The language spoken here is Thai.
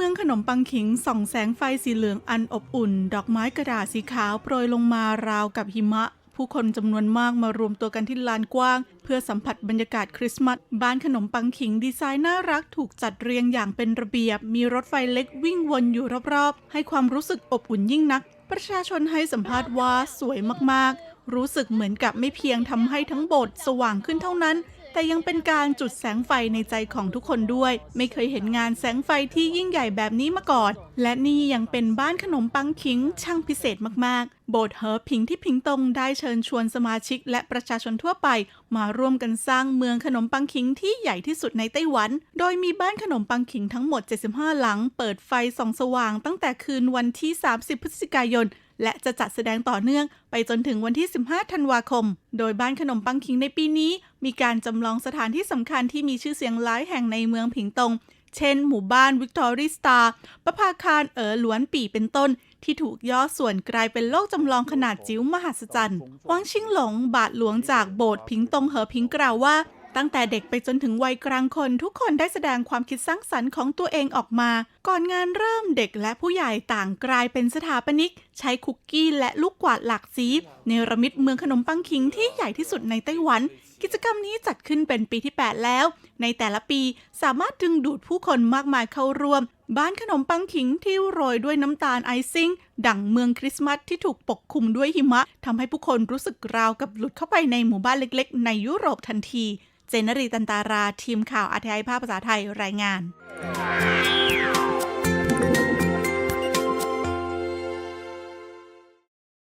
เมืองขนมปังขิงส่องแสงไฟสีเหลืองอันอบอุ่น ดอกไม้กระดาษสีขาวโปรยลงมาราวกับหิมะ ผู้คนจำนวนมากมารวมตัวกันที่ลานกว้าง เพื่อสัมผัสบรรยากาศคริสต์มาสบ้านขนมปังขิงดีไซน์น่ารักถูกจัดเรียงอย่างเป็นระเบียบ มีรถไฟเล็กวิ่งวนอยู่รอบๆ ให้ความรู้สึกอบอุ่นยิ่งนัก ประชาชนให้สัมภาษณ์ว่าสวยมากๆ รู้สึกเหมือนกับไม่เพียงทำให้ทั้งโบสถ์สว่างขึ้นเท่านั้น แต่ยังเป็นการจุดแสงไฟในใจของทุกคนด้วย ไม่เคยเห็นงานแสงไฟที่ยิ่งใหญ่แบบนี้มาก่อน และนี่ยังเป็นบ้านขนมปังขิงช่างพิเศษมากๆ โบสถ์เหอผิงที่พิงตงได้เชิญชวนสมาชิก และประชาชนทั่วไป มาร่วมกันสร้างเมืองขนมปังขิงที่ใหญ่ที่สุดในไต้หวัน โดยมีบ้านขนมปังขิงทั้งหมด 75 หลัง เปิดไฟส่องสว่างตั้งแต่คืนวันที่ 30 พฤศจิกายน และจะจัดแสดงต่อเนื่องไปจนถึงวันที่ 15 ธันวาคม โดยบ้านขนมปังคิงในปีนี้ มีการจำลองสถานที่สำคัญที่มีชื่อเสียงหลายแห่งในเมืองผิงตง เช่น หมู่บ้านวิกตอรี่สตาร์ประภาคารเอ๋อหลวนปี่เป็นต้น ที่ถูกย่อส่วนกลายเป็นโลกจำลองขนาดจิ๋วมหัศจรรย์ วังชิงหลงบาทหลวงจากโบสถ์ผิงตงเหอผิงกล่าวว่า ตั้งแต่เด็กไปจนถึงวัยกลางคน ทุกคนได้แสดงความคิดสร้างสรรค์ของตัวเองออกมา ก่อนงานเริ่มเด็กและผู้ใหญ่ต่างกลายเป็นสถาปนิก ใช้คุกกี้และลูกกวาดหลากสีเนรมิตเมืองขนมปังคิงที่ใหญ่ที่สุดในไต้หวัน กิจกรรมนี้จัดขึ้นเป็นปีที่ 8 แล้ว ในแต่ละปีสามารถดึงดูดผู้คนมากมายเข้าร่วม บ้านขนมปังขิงที่โรยด้วยน้ำตาลไอซิ่งดั่งเมืองคริสต์มาสที่ถูกปกคลุมด้วยหิมะทำให้ผู้คนรู้สึกราวกับหลุดเข้าไปในหมู่บ้านเล็ก ๆ ในยุโรปทันที เจนรีตันตารา ทีมข่าวอาทยภาพภาษาไทยรายงาน